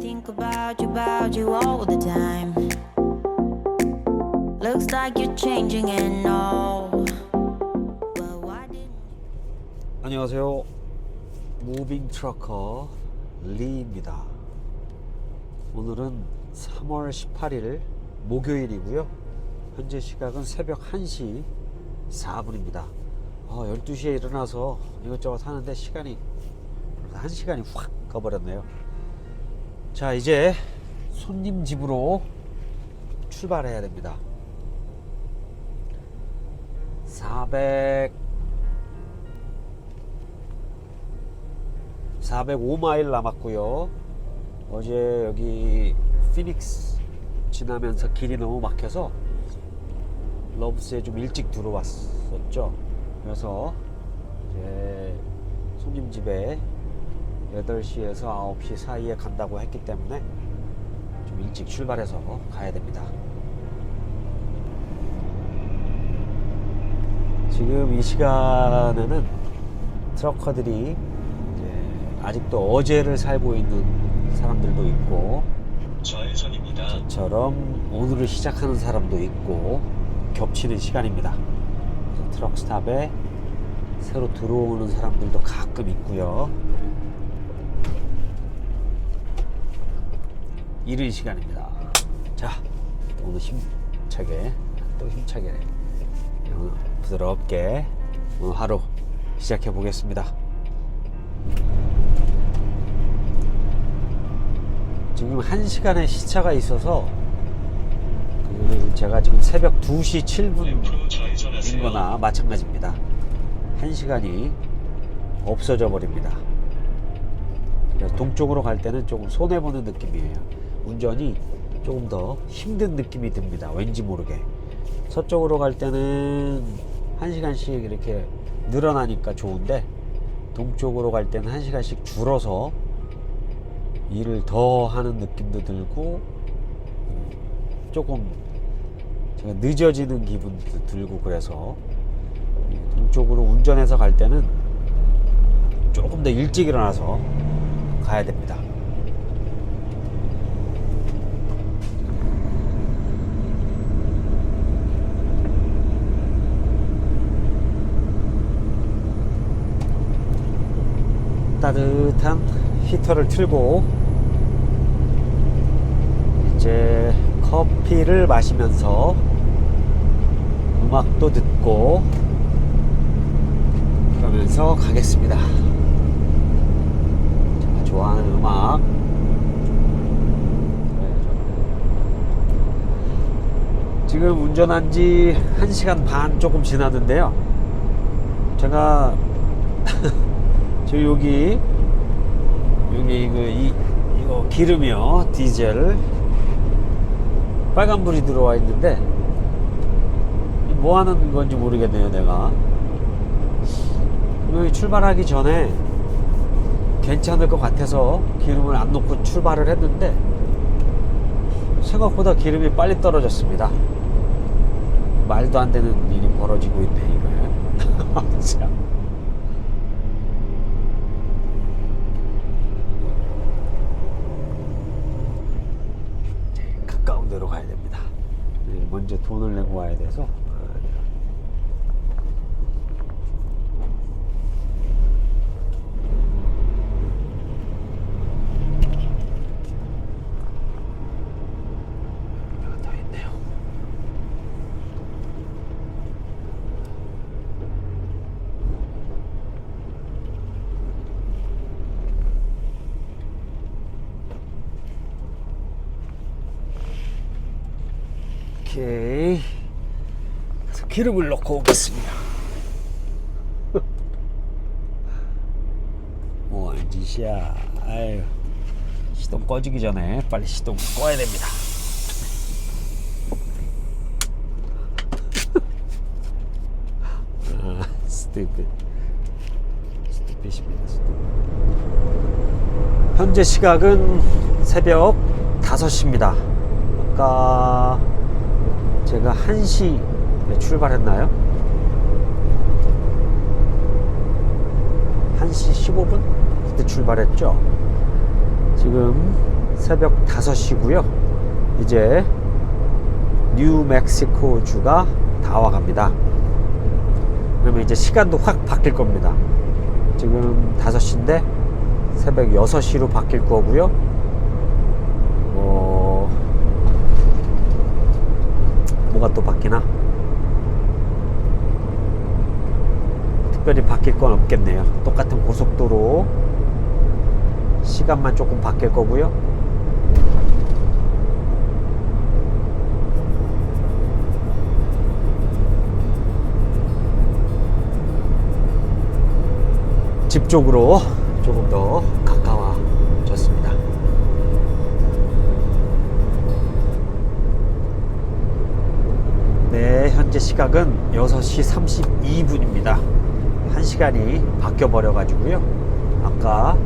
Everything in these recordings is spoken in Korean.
think about you, about you all the time. Looks like you're changing and all. Well, why didn't 안녕하세요. 무빙 트러커 리입니다. 오늘은 3월 18일 목요일이고요. 현재 시각은 새벽 1시 4분입니다. 어, 12시에 일어나서 이것저것 하는데 시간이 한 시간이 확 가버렸네요. 자, 이제 손님 집으로 출발해야 됩니다. 400 405마일 남았고요. 어제 여기 피닉스 지나면서 길이 너무 막혀서 러브스에 좀 일찍 들어왔었죠. 그래서 이제 손님 집에 8시에서 9시 사이에 간다고 했기 때문에 좀 일찍 출발해서 가야 됩니다. 지금 이 시간에는 트럭커들이 아직도 어제를 살고 있는 사람들도 있고 좌회전입니다. 저처럼 오늘을 시작하는 사람도 있고 겹치는 시간입니다. 그래서 트럭 스탑에 새로 들어오는 사람들도 가끔 있고요. 이른 시간입니다. 자, 오늘 힘차게 또 힘차게 어, 부드럽게 오늘 하루 시작해 보겠습니다. 지금 한 시간의 시차가 있어서 그 제가 지금 새벽 2시 7분인 앞으로 좌회전하세요. 거나 마찬가지입니다. 한 시간이 없어져 버립니다. 동쪽으로 갈 때는 조금 손해 보는 느낌이에요. 운전이 조금 더 힘든 느낌이 듭니다. 왠지 모르게. 서쪽으로 갈 때는 한 시간씩 이렇게 늘어나니까 좋은데 동쪽으로 갈 때는 한 시간씩 줄어서 일을 더 하는 느낌도 들고 음, 조금 제가 늦어지는 기분도 들고 그래서 이 동쪽으로 운전해서 갈 때는 조금 더 일찍 일어나서 가야 됩니다. 따뜻한 히터를 틀고 이제 커피를 마시면서 음악도 듣고 그러면서 가겠습니다. 제가 좋아하는 음악 지금 운전한 지 1시간 반 조금 지났는데요. 제가 저 여기 여기 이거 이 이거 기름이요 디젤. 빨간불이 들어와 있는데 뭐 하는 건지 모르겠네요 내가. 여기 출발하기 전에 괜찮을 것 같아서 기름을 안 넣고 출발을 했는데 생각보다 기름이 빨리 떨어졌습니다. 말도 안 되는 일이 벌어지고 있네 이거 참. 이제 가까운 데로 가야 됩니다. 네, 먼저 돈을 내고 와야 돼서. 오케이. 그래서 기름을 넣고 오겠습니다. 뭐한 짓이야. 아유. 시동 꺼지기 전에 빨리 시동 꺼야 됩니다. 아, 스티피. 스티피십니다. 현재 시각은 새벽 5시입니다. 아까 제가 1시에 출발했나요? 1시 15분? 그때 출발했죠? 지금 새벽 5시고요. 이제 뉴멕시코 주가 다 와갑니다. 그러면 이제 시간도 확 바뀔 겁니다. 지금 5시인데 새벽 6시로 바뀔 거고요. 어, 뭐가 또 바뀌나? 특별히 바뀔 건 없겠네요. 똑같은 고속도로 시간만 조금 바뀔 거고요. 집 쪽으로 조금 더 네, 현재 시각은 6시 32분입니다. 1시간이 바뀌어 버려 가지고요. 아까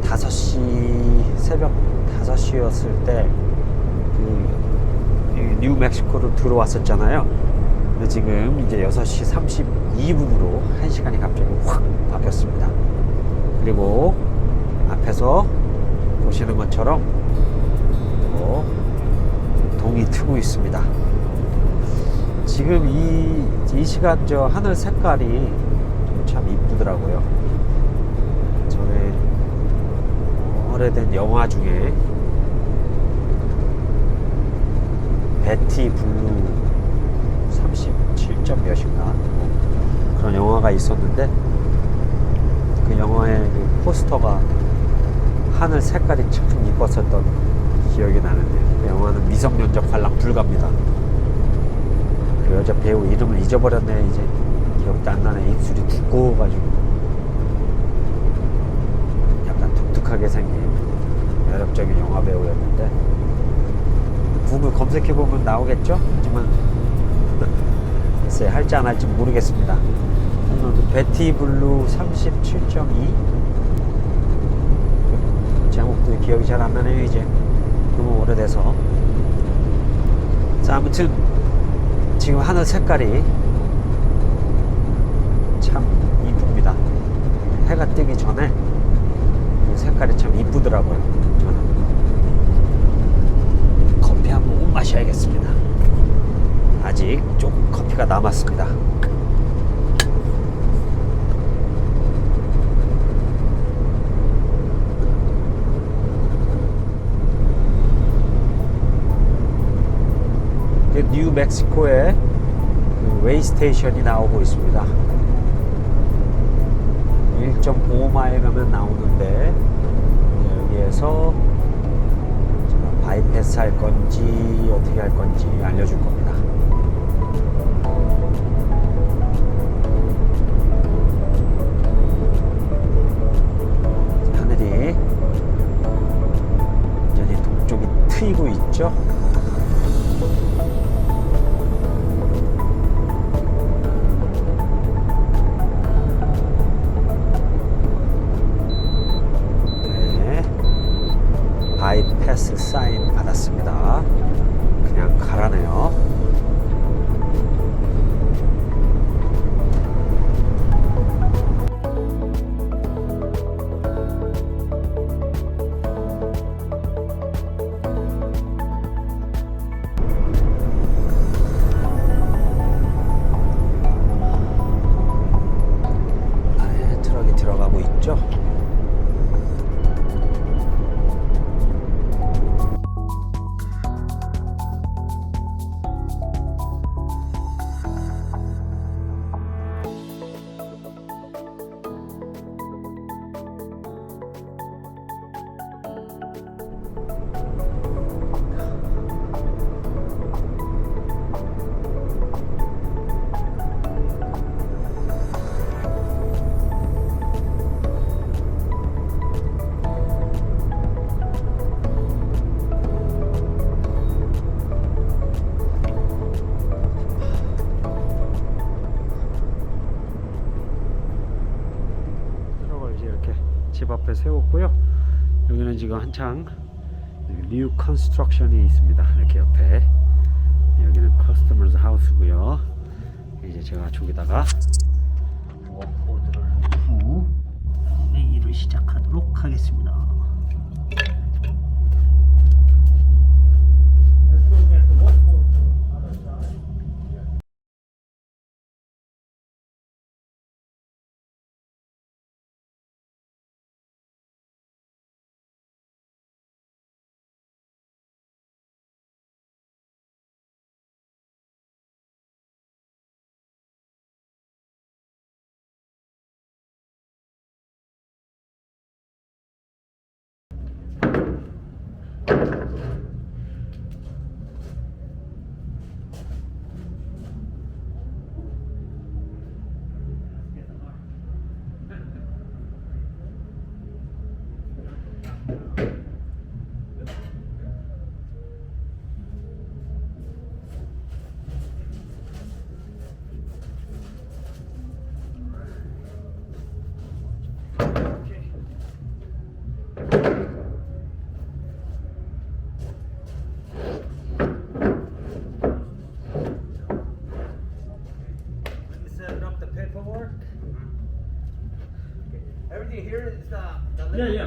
5시 새벽 5시였을 때 그 뉴멕시코로 들어왔었잖아요. 근데 지금 이제 6시 32분으로 1시간이 갑자기 확 바뀌었습니다. 그리고 앞에서 보시는 것처럼 또 동이 트고 있습니다. 지금 이, 이 시간 저 하늘 색깔이 참 이쁘더라고요. 저는 오래된 영화 중에 베티 블루 37점 몇인가 그런 영화가 있었는데 그 영화의 그 포스터가 하늘 색깔이 참 이뻤었던 기억이 나는데 그 영화는 미성년자 관람 불가입니다. 그 여자 배우 이름을 잊어버렸네. 이제 기억도 안 나네. 입술이 두꺼워가지고. 약간 독특하게 생긴 매력적인 영화 배우였는데. 구글 검색해 보면 나오겠죠? 하지만 글쎄 할지 안 할지 모르겠습니다. 오늘 그 베티 블루 37.2 제목도 기억이 잘 안 나네요 이제. 너무 오래돼서. 자 아무튼 지금 하늘 색깔이 참 이쁩니다. 해가 뜨기 전에 이 색깔이 참 이쁘더라고요. 저는 커피 한 모금 마셔야겠습니다. 아직 조금 커피가 남았습니다. 그 뉴멕시코에 그 웨이 스테이션이 나오고 있습니다. 1.5마일 가면 나오는데 여기에서 바이패스 할 건지 어떻게 할 건지 알려줄 겁니다. 하늘이 완전히 동쪽이 트이고 있죠. 받았습니다. 집 앞에 세웠고요. 여기는 지금 한창 뉴 컨스트럭션이 있습니다. 이렇게 옆에 여기는 커스터머즈 하우스고요. 이제 제가 저기다가 워크보드를 놓고 일을 시작하도록 하겠습니다.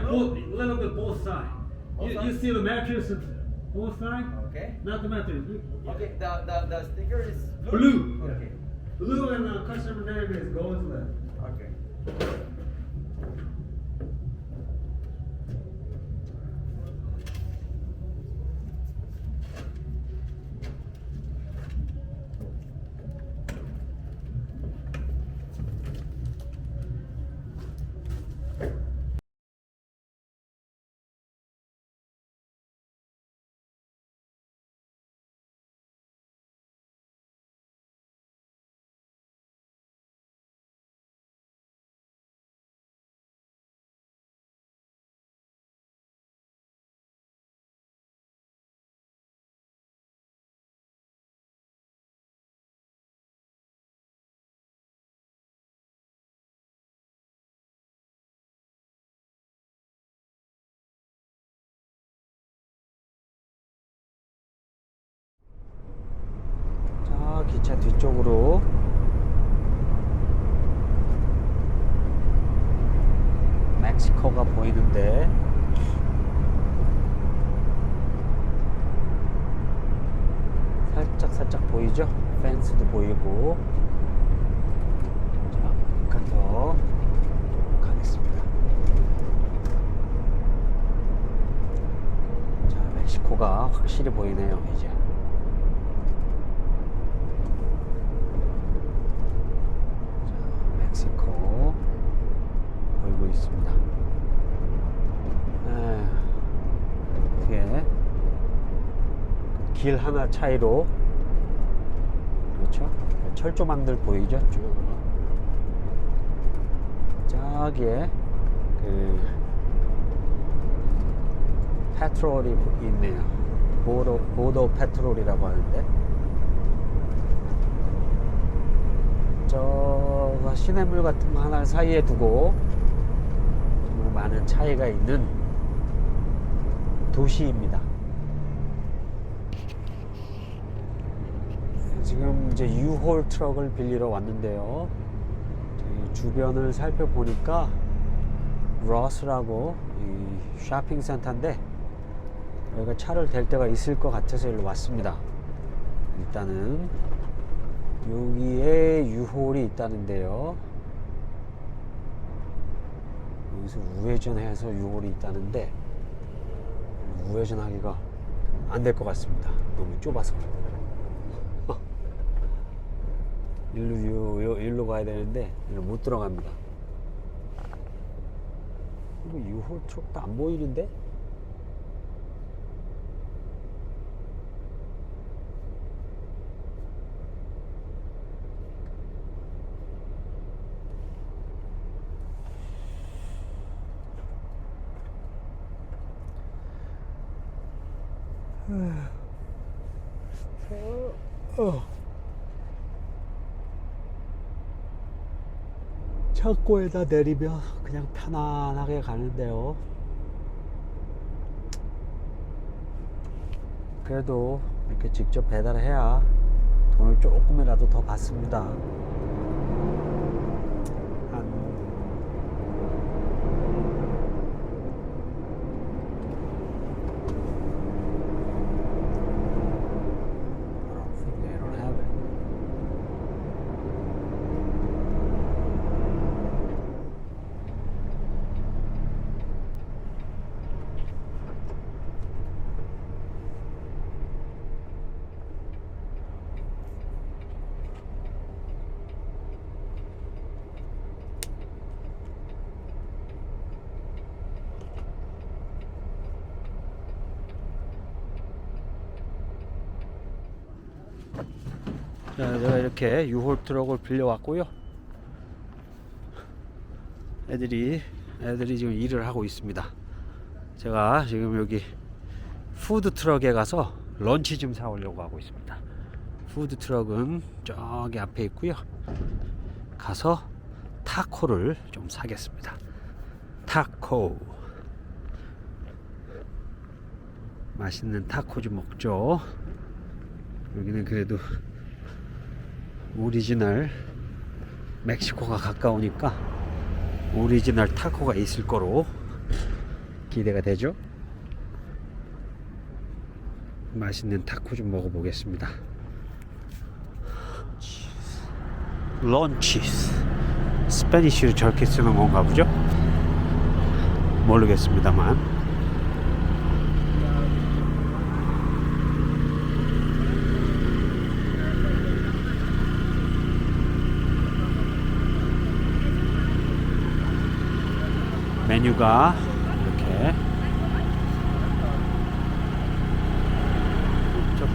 Both, a little bit both side. Both You, side? you see the mattress both side? Okay. Not the mattress. you- Okay, the, the, the sticker is blue? Blue. Okay. Blue and the customer name is goes left. Okay. 쪽으로 멕시코가 보이는데 살짝 살짝 보이죠? 펜스도 보이고 자, 잠깐 더 가겠습니다. 자, 멕시코가 확실히 보이네요, 이제. 자, 멕시코 보이고 있습니다. 에, 어떻게 길 하나 차이로 그렇죠? 철조망들 보이죠? 쭉 저기에 그 페트롤이 있네요. 보도 보도 페트롤이라고 하는데 저 시냇물 같은 거 하나 사이에 두고 많은 차이가 있는 도시입니다. 지금 이제 유홀 트럭을 빌리러 왔는데요. 주변을 살펴보니까 러스라고 이 쇼핑 센터인데 여기가 차를 댈 데가 있을 것 같아서 일로 왔습니다. 일단은 여기에 유홀이 있다는데요. 여기서 우회전해서 유홀이 있다는데 우회전하기가 안 될 것 같습니다. 너무 좁아서. 일로 요, 요, 일로 가야 되는데 일로 못 들어갑니다. 이거 유홀 트럭도 안 보이는데? 어. 창고에다 내리면 그냥 편안하게 가는데요. 그래도 이렇게 직접 배달해야 돈을 조금이라도 더 받습니다. 한 I don't think they don't have it. 자, 제가 이렇게 유홀 트럭을 빌려왔고요. 애들이 애들이 지금 일을 하고 있습니다. 제가 지금 여기 푸드 트럭에 가서 런치 좀 사오려고 하고 있습니다. 푸드 트럭은 저기 앞에 있고요. 가서 타코를 좀 사겠습니다. 타코 맛있는 타코 좀 먹죠. 여기는 그래도 오리지널 멕시코가 가까우니까 오리지널 타코가 있을 거로 기대가 되죠? 맛있는 타코 좀 먹어보겠습니다. 런치스 스페니쉬로 저렇게 쓰는 건가 보죠? 모르겠습니다만 메뉴가 이렇게 자꾸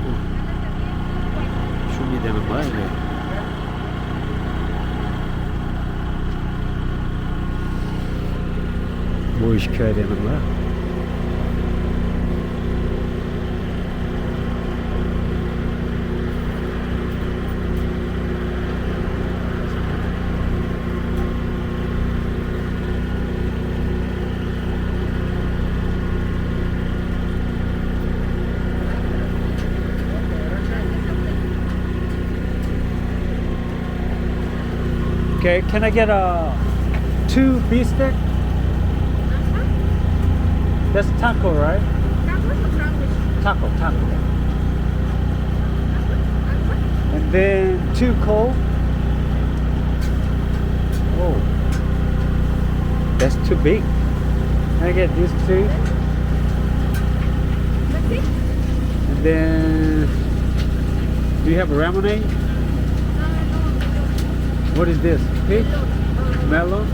줌이 되는 거야 이게 뭘 시켜야 되는 거야? Can I get a two beef stick? That's taco, right? Taco, taco. And then two cold. Oh, that's too big. Can I get these two? And then, do you have a lemonade? What is this? Peach? Melon?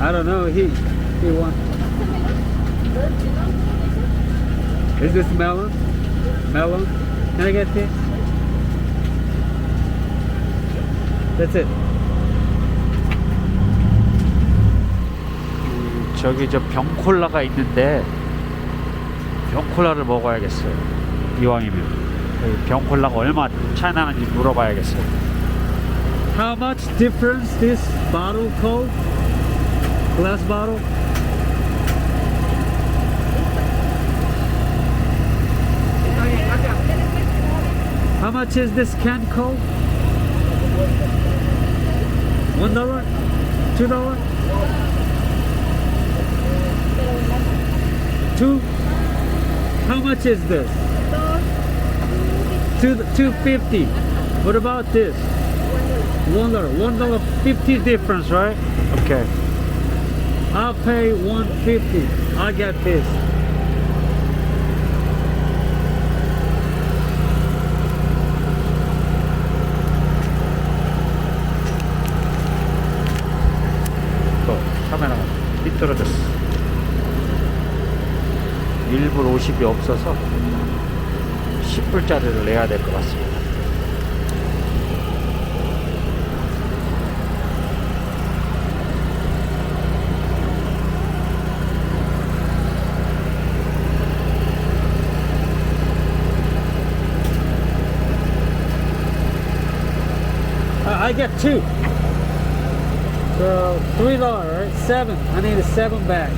I don't know. He he wants. Is this melon? Melon? Can I get this? That's it. 저기 저 병콜라가 있는데 병콜라를 먹어야겠어요. 이왕이면 그 병콜라가 얼마 차이 나는지 물어봐야겠어요. How much difference this bottle Coke? Glass bottle? How much is this can Coke? One dollar? Two dollar? Two? How much is this? Two two fifty. What about this? One dollar. One dollar fifty difference, right? Okay. I'll pay one fifty. I get this. 또 카메라가 삐뚤어졌어. 1불 50이 없어서 10불짜리를 내야 될 것 같습니다. I get two. So three dollar, right? Seven. I need a seven bag.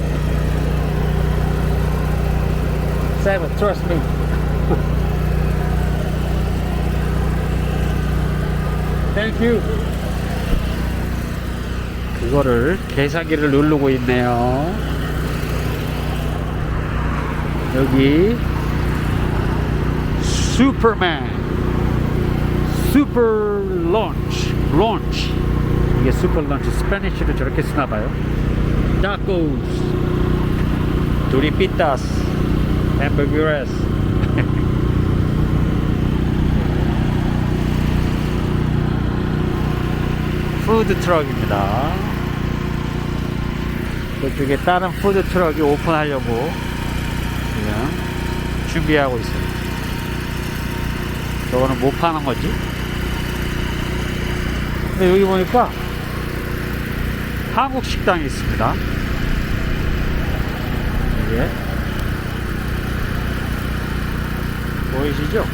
Seven. Trust me. Thank you. 그거를 계산기를 누르고 있네요. 여기 슈퍼맨 슈퍼 런치 런치 이게 슈퍼 런치 스페니쉬로 저렇게 쓰나봐요. 타코스 두리피타스 햄버거레스 푸드 트럭입니다. 그쪽에 다른 푸드 트럭이 오픈하려고 지금 준비하고 있습니다. 저거는 못 파는 거지? 근데 여기 보니까 한국 식당이 있습니다. 이게 보이시죠?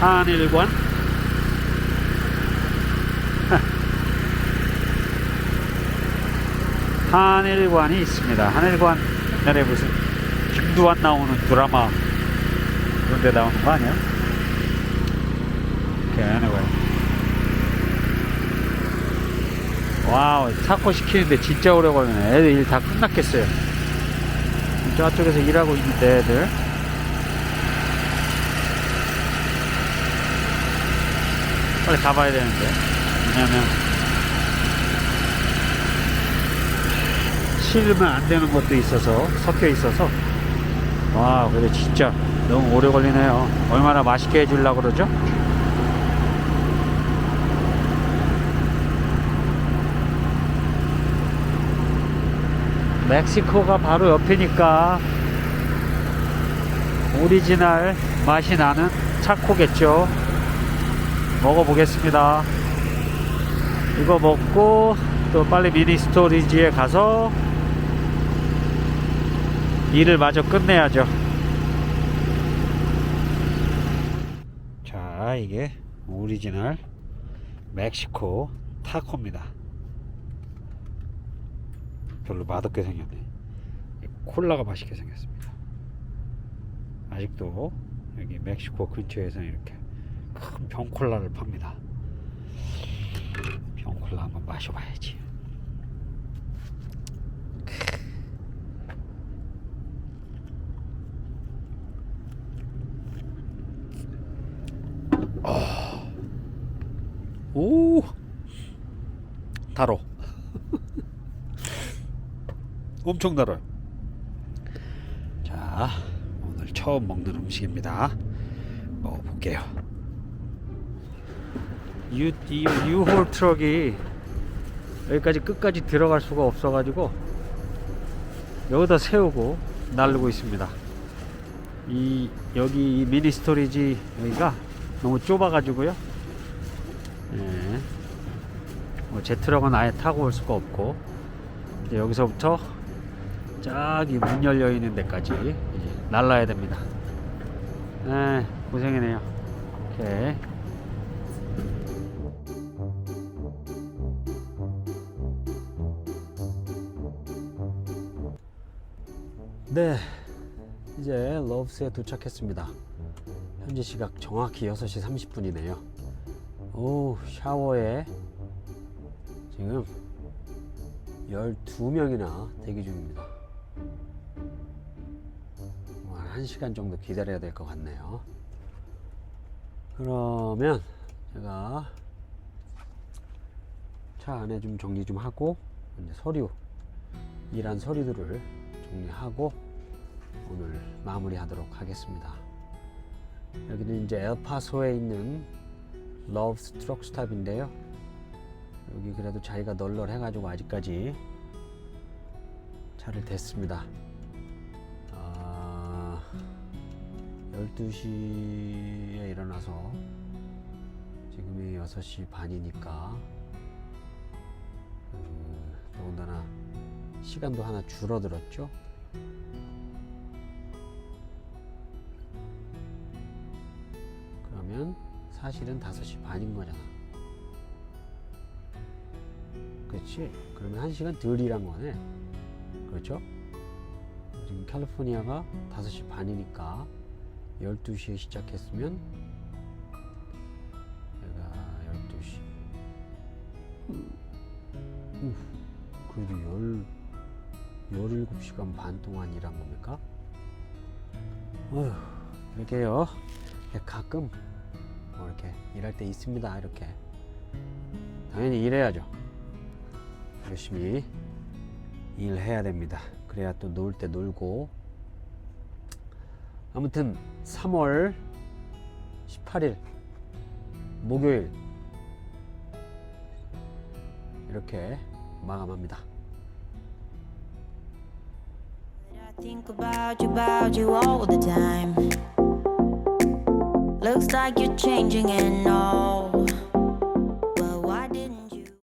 한일관 한일관이 있습니다. 한일관 옛날에 무슨 김두한 나오는 드라마 그런 데 나오는 거 아니야? Okay, anyway. 와우, 타코 시키는데 진짜 오래 걸리네. 애들 일 다 끝났겠어요. 저쪽에서 일하고 있는데 애들 빨리 가봐야 되는데 왜냐면 실으면 안 되는 것도 있어서 섞여 있어서 와 근데 진짜 너무 오래 걸리네요 얼마나 맛있게 해주려고 그러죠? 멕시코가 바로 옆이니까 오리지널 맛이 나는 차코겠죠. 먹어보겠습니다. 이거 먹고 또 빨리 미니 스토리지에 가서 일을 마저 끝내야죠. 자 이게 오리지널 멕시코 타코입니다 별로 맛없게 생겼네. 콜라가 맛있게 생겼습니다. 아직도 여기 멕시코 근처에서는 이렇게 큰 병콜라를 팝니다. 병콜라 한번 마셔봐야지. 아. 오. 달어 엄청 달아요 자 오늘 처음 먹는 음식입니다. 먹어볼게요. 유, 이 유홀 트럭이 여기까지 끝까지 들어갈 수가 없어 가지고 여기다 세우고 나르고 있습니다. 이 여기 이 미니 스토리지 여기가 너무 좁아 가지고요. 예. 뭐제 트럭은 아예 타고 올 수가 없고 이제 여기서부터 저기 문 열려 있는 데까지 날라야 됩니다. 에 고생이네요. 오케이. 네, 이제 러브스에 도착했습니다. 현재 시각 정확히 6시 30분이네요. 오, 샤워에 지금 12명이나 대기 중입니다. 1시간 정도 기다려야 될 것 같네요. 그러면 제가 차 안에 좀 정리 좀 하고 이제 서류 일한 서류들을 정리하고 오늘 마무리하도록 하겠습니다. 여기는 이제 엘파소에 있는 러브 스 트럭 스탑인데요. 여기 그래도 자리가 널널해가지고 아직까지 차를 댔습니다. 12시에 일어나서 지금이 6시 반이니까 그, 더군다나 시간도 하나 줄어들었죠. 그러면 사실은 5시 반인 거잖아. 그렇지? 그러면 1시간 덜 일한 거네. 그렇죠? 지금 캘리포니아가 5시 반이니까 12시에 시작했으면 내가 12시 우, 그래도 열 17시간 반 동안 일한 겁니까? 어휴, 이렇게요. 가끔 뭐 이렇게 일할 때 있습니다. 이렇게 당연히 일해야죠. 열심히 일해야 됩니다. 그래야 또 놀 때 놀고. 아무튼 3월 18일 목요일 이렇게 마감합니다. Think about you, about you all the time. Looks like you're changing and all.